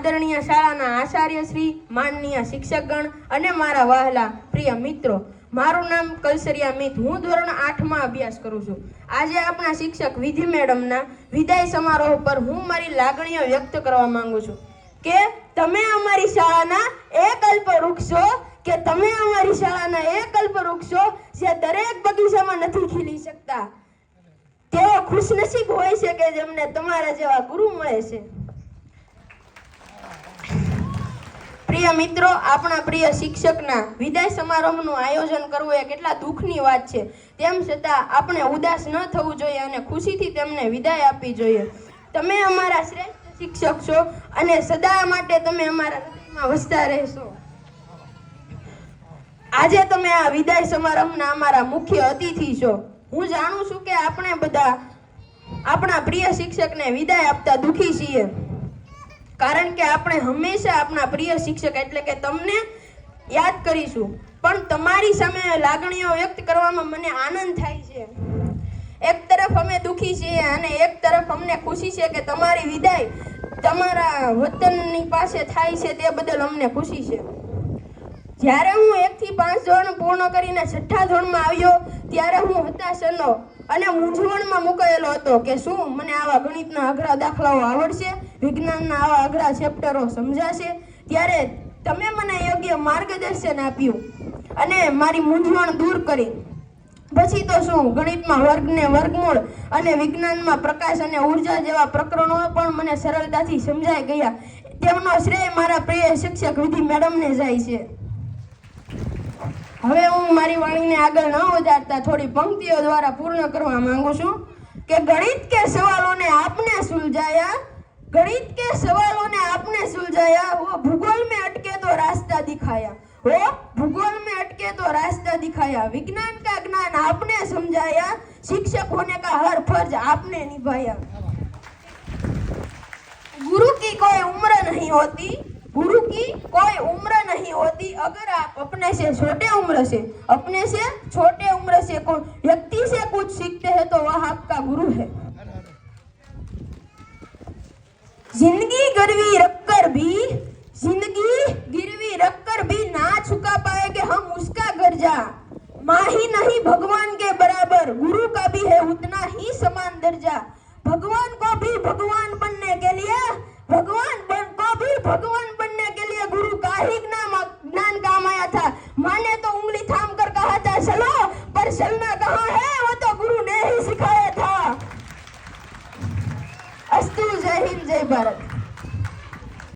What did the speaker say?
આદરણીય શાળાના આચાર્ય શ્રી, માનનીય શિક્ષકગણ અને મારા વહાલા પ્રિય મિત્રો. મારું નામ કલસરિયા મિત. હું ધોરણ આઠમાં અભ્યાસ કરું છું. આજે આપણા શિક્ષક વિધિ મેડમના વિદાય સમારોહ પર હું મારી લાગણીઓ વ્યક્ત કરવા માંગુ છું કે તમે અમારી શાળાના એ કલ્પવૃક્ષ છો કે તમે અમારી શાળાના એ કલ્પવૃક્ષ છો જે દરેક બગીચામાં નથી ખીલી શકતા, તેઓ ખુશનસીબ હોય છે કે જેમને તમારા જેવા ગુરુ મળે છે. પ્રિય મિત્રો, આપણા પ્રિય શિક્ષકના વિદાય સમારોહનું આયોજન કરવું એ કેટલા દુઃખની વાત છે. તેમ છતાં આપણે ઉદાસ ન થવું જોઈએ અને ખુશીથી તેમને વિદાય આપવી જોઈએ. તમે અમારા શ્રેષ્ઠ શિક્ષક છો અને સદા માટે તમે અમારા હૃદયમાં વસતા રહેશો. આજે તમે આ વિદાય સમારંભના અમારા મુખ્ય અતિથિ છો. હું જાણું છું કે આપણે બધા આપણા પ્રિય શિક્ષકને વિદાય આપતા દુઃખી છીએ. કારણ કે આપણે હંમેશા આપણા પ્રિય શિક્ષક એટલે કે તમને યાદ કરીશું. પણ તમારી સામે લાગણીઓ વ્યક્ત કરવામાં મને આનંદ થાય છે. એક તરફ અમે દુઃખી છીએ અને એક તરફ અમને ખુશી છે કે તમારી વિદાય તમારા વતનની પાસે થાય છે તે બદલ અમને ખુશી છે. જ્યારે હું એકથી પાંચ ધોરણ પૂર્ણ કરીને છઠ્ઠા ધોરણમાં આવ્યો, ત્યારે હું હતાશનો અને મૂંઝવણમાં મુકાયેલો હતો કે શું મને આવા ગણિતના અઘરા દાખલાઓ આવડશે? વિજ્ઞાનના આવા અઘરા ચેપ્ટરો સમજાશે, ત્યારે તમે મને યોગ્ય માર્ગદર્શન આપ્યું અને મારી મૂંઝવણ દૂર કરી. પછી તો શું, ગણિતમાં વર્ગને વર્ગમૂળ અને વિજ્ઞાનમાં પ્રકાશ અને ઊર્જા જેવા પ્રકરણો પણ મને સરળતાથી સમજાઈ ગયા. તેમનો શ્રેય મારા પ્રિય શિક્ષક વિધિ મેડમને જાય છે. હવે હું મારી વાણીને આગળ ન વધારતા થોડી પંક્તિઓ દ્વારા પૂર્ણ કરવા માંગુ છું કે ગણિત કે સવાલોને આપને સુલझाया गणित के सवालों ने आपने सुलझाया, वो भूगोल में अटके तो रास्ता दिखाया। वो भूगोल में अटके तो रास्ता दिखाया। विज्ञान का ज्ञान आपने समझाया, शिक्षक होने का हर फ़र्ज़ आपने निभाया। गुरु की कोई उम्र नहीं होती, गुरु की कोई उम्र नहीं होती। अगर आप अपने से छोटे उम्र से, अपने से छोटे उम्र से व्यक्ति से कुछ सीखते हैं तो वह आपका गुरु है। ज़िंदगी गिरवी रखकर भी ज़िंदगी गिरवी रखकर भी ना चुका पाएँगे हम उसका कर्जा माँ ही नहीं भगवान के बराबर गुरु का भी है उतना ही समान दर्जा। भगवान को भी भगवान बनने के लिए भगवान बन, को भी भगवान बनने के लिए गुरु का ही ज्ञान ज्ञान काम आया था। माँ ने तो उंगली थाम कर कहा था चलो पर चलना कहाँ है? હિન્દ જય ભારત